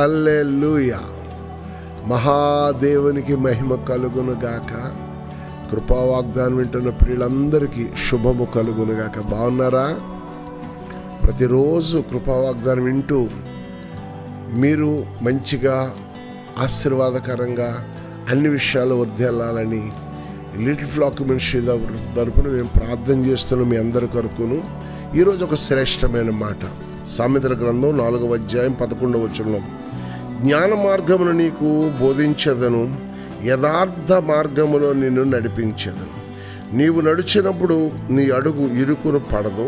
హల్లెలూయ మహాదేవునికి మహిమ కలుగును గాక. కృపా వాగ్దానం వింటున్న ప్రియులందరికీ శుభము కలుగునుగాక బాగున్నారా? ప్రతిరోజు కృపా వాగ్దానం వింటూ మీరు మంచిగా ఆశీర్వాదకరంగా అన్ని విషయాలు వర్ధెళ్ళాలని లిటిల్ ఫ్లాక్ మినిస్ట్రీ తరపున మేము ప్రార్థన చేస్తున్నాం మీ అందరి కొరకును. ఈరోజు ఒక శ్రేష్టమైన మాట. సామెతల గ్రంథం నాలుగవ అధ్యాయం పదకొండవ వచనంలో జ్ఞాన మార్గమును నీకు బోధించదను యథార్థ మార్గములో నిన్ను నడిపించదను. నీవు నడిచినప్పుడు నీ అడుగు ఇరుకును పడదు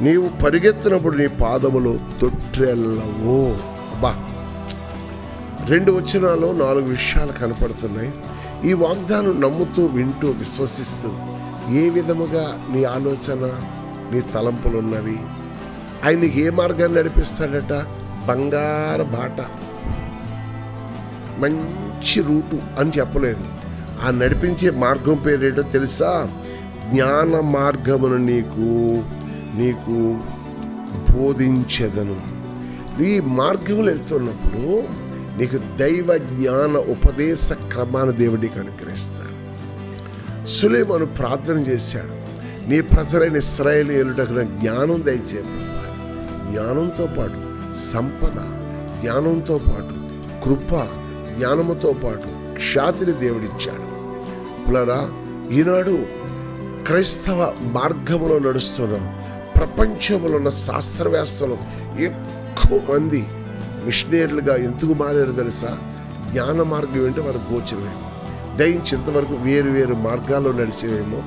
నీవు పరిగెత్తినప్పుడు నీ పాదములు తొట్టెల్లవు అబ్బా! రెండు వచనాలు నాలుగు విషయాలు కనపడుతున్నాయి. ఈ వాగ్దానం నమ్ముతూ వింటూ విశ్వసిస్తూ ఏ విధముగా నీ ఆలోచన నీ తలంపులు ఉన్నవి ఆయనకి ఏ మార్గాన్ని నడిపిస్తాడట? బంగారు బాట. మంచి రూటు అని చెప్పలేదు. ఆ నడిపించే మార్గం పేరేటో తెలుసా? జ్ఞాన మార్గమును నీకు నీకు బోధించదను ఈ మార్గంలో వెళ్తున్నప్పుడు నీకు దైవ జ్ఞాన ఉపదేశ క్రమాన్ని దేవుడికి అనుగ్రహిస్తాడు. సులేమను ప్రార్థన చేశాడు. నీ ప్రజలైన ఇస్రాయేలీయులకు నాకు జ్ఞానం దయచే జ్ఞానంతో పాటు సంపద జ్ఞానంతో పాటు కృప జ్ఞానముతో పాటు ఖ్యాతిని దేవుడిచ్చాడు. పులరా ఈనాడు క్రైస్తవ మార్గంలో నడుస్తున్నాం ప్రపంచంలో ఉన్న శాస్త్రవేత్తలు ఎక్కువ మంది మిషనరీలుగా ఎందుకు మారారు తెలుసా? జ్ఞాన మార్గం ఏంటో వారికి గోచరమేమో దయించేంతవరకు వేరు వేరు మార్గాల్లో నడిచేవేమో.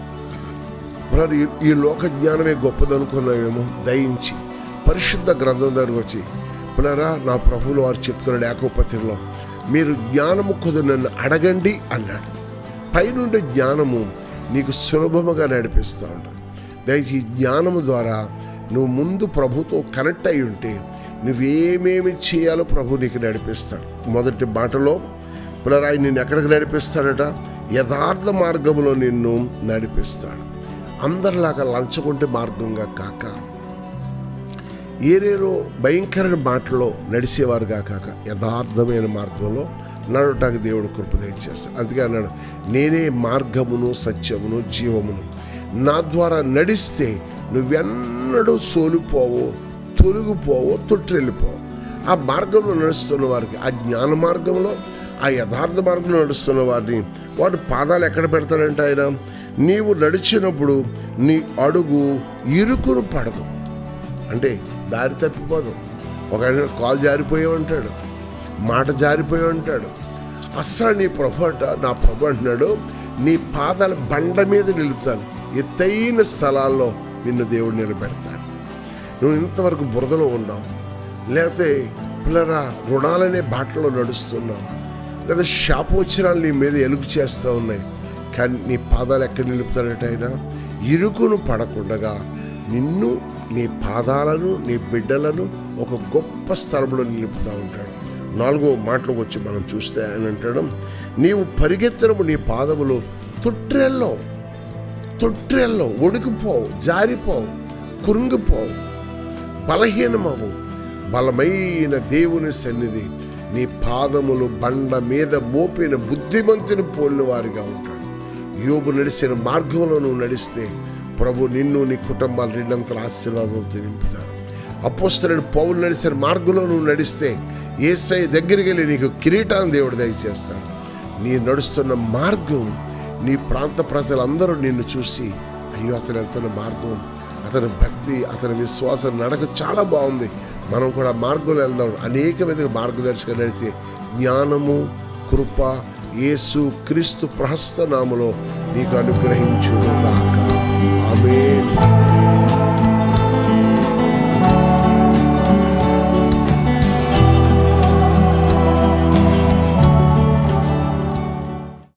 మరి ఈ- ఈ లోక జ్ఞానమే గొప్పదనుకున్నామేమో దయించి పరిశుద్ధ గ్రంథం దగ్గరకు వచ్చి పునరా నా ప్రభువులు వారు చెప్తున్నాడు ఏకోపతిలో మీరు జ్ఞానము కొద్దు నన్ను అడగండి అన్నాడు. పైనుండే జ్ఞానము నీకు సులభముగా నడిపిస్తూ ఉంటుంది దయచేసి జ్ఞానము ద్వారా నువ్వు ముందు ప్రభుతో కనెక్ట్ అయి ఉంటే నువ్వేమేమి చేయాలో ప్రభు నీకు నడిపిస్తాడు. మొదటి మాటలో పునరాయి నిన్ను ఎక్కడికి నడిపిస్తాడట? యథార్థ మార్గంలో నిన్ను నడిపిస్తాడు. అందరిలాగా లంచగొంటే మార్గంగా కాక ఏరేరో భయంకరమైన మాటలో నడిచేవారుగా కాక యథార్థమైన మార్గంలో నడవటానికి దేవుడు కృప దయచేస్తాడు. అందుకే అన్నాడు నేనే మార్గమును సత్యమును జీవమును. నా ద్వారా నడిస్తే నువ్వెన్నడూ సోలిపోవో తొలగిపోవో తొట్టెళ్ళిపోవు ఆ మార్గంలో నడుస్తున్న వారికి ఆ జ్ఞాన మార్గంలో ఆ యథార్థ మార్గంలో నడుస్తున్న వారిని వారి పాదాలు ఎక్కడ పెడతాడంటే ఆయన? నీవు నడిచినప్పుడు నీ అడుగు ఇరుకును పడదు. అంటే దారి తప్పిపోదు. ఒక కాల్ కాలు జారిపోయి ఉంటాడు మాట జారిపోయి ఉంటాడు. అస్సలు నీ ప్రభు అంట నా ప్రభు అంటున్నాడు నీ పాదాల బండ మీద నిలుపుతాను. ఎత్తైన స్థలాల్లో నిన్ను దేవుడు నిలబెడతాడు. నువ్వు ఇంతవరకు బురదలో ఉన్నావు లేకపోతే పిల్లరా రుణాలనే బాటలో నడుస్తున్నావు లేదా శాపోచరాలు నీ మీద ఎలుగు చేస్తూ ఉన్నాయి కానీ నీ పాదాలు ఎక్కడ నిలుపుతాడట ఆయన? ఇరుకును పడకుండగా నిన్ను నీ పాదాలను నీ బిడ్డలను ఒక గొప్ప స్థలంలో నిలుపుతూ ఉంటాడు. నాలుగో మాటలు వచ్చి మనం చూస్తే ఆయన అంటాడు నీవు పరిగెత్తడము నీ పాదములు తొట్రెల్లో. తొట్రెల్లో ఒడికిపోవు జారిపోవు కురుంగిపోవు బలహీనమవు. బలమైన దేవుని సన్నిధి నీ పాదములు బండ మీద మోపిన బుద్ధిమంతుని పోలిన వారిగా ఉంటాడు. యోబు నడిచిన మార్గంలో నువ్వు నడిస్తే ప్రభు నిన్ను నీ కుటుంబాలు రెండంతల ఆశీర్వాదంతో నింపుతాడు అపోస్తులను పౌరులు నడిచిన మార్గంలో నువ్వు నడిస్తే ఏసై దగ్గరికి వెళ్ళి నీకు కిరీటాన్ని దేవుడు దయచేస్తాడు. నీ నడుస్తున్న మార్గం నీ ప్రాంత ప్రజలందరూ నిన్ను చూసి అయ్యో అతను వెళ్తున్న మార్గం అతని భక్తి అతని విశ్వాసం నడక చాలా బాగుంది. మనం కూడా మార్గంలో వెళ్దాం. అనేక విధంగా మార్గదర్శక నడిచి జ్ఞానము కృప యేసు క్రీస్తు ప్రహస్త నామలో నీకు అనుగ్రహించుగాక